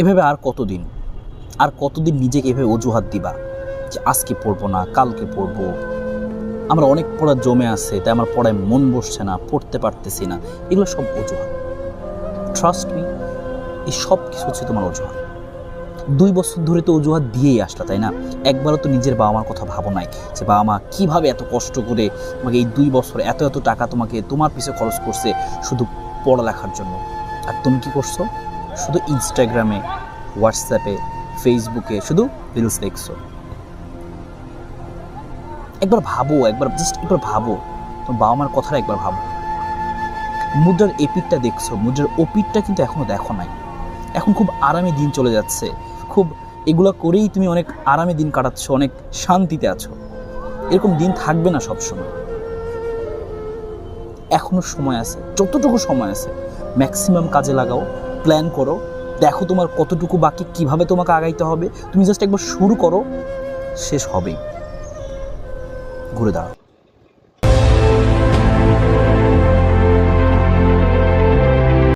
এভাবে আর কতদিন? আর কতদিন নিজেকে এভাবে অজুহাত দিবা? যে আজকে পড়ব না, কালকে পড়ব। আমার অনেক পড়া জমে আছে, তাই আমার পড়ায় মন বসছে না, পড়তে পারতেছি না। এগুলো সব অজুহাত। ট্রাস্ট মি এই সব কিছু হচ্ছে তোমার অজুহাত। দুই বছর ধরে তো অজুহাত দিয়েই আসলা, তাই না? একবারও তো নিজের বাবা মার কথা ভাবো নাই, যে বাবা মা কীভাবে এত কষ্ট করে তোমাকে এই দুই বছর এত এত টাকা তোমাকে তোমার পিছে খরচ করছে শুধু পড়ালেখার জন্য। আর তুমি কী করছ? শুধু ইনস্টাগ্রামে হোয়াটসঅ্যাপে ফেসবুকে শুধু রিলস দেখছ। একবার ভাবো, একবার জাস্ট একবার ভাবো। তোমার বাবা মার কথাটা একবার ভাবো। মুদ্রার এপিটটা দেখছ, মুদ্রার ওপিটটা কিন্তু এখনও দেখো নাই। এখন খুব আরামে দিন চলে যাচ্ছে। খুব এগুলো করেই তুমি অনেক আরামে দিন কাটাচ্ছ, অনেক শান্তিতে আছো। এরকম দিন থাকবে না সবসময়। এখনও সময় আছে, যতটুকু সময় আছে ম্যাক্সিমাম কাজে লাগাও। প্ল্যান করো। দেখো তোমার কতটুকু বাকি, কীভাবে তোমাকে আগাইতে হবে। তুমি জাস্ট একবার শুরু করো। শেষ হবেই। ঘুরে দাঁড়াও।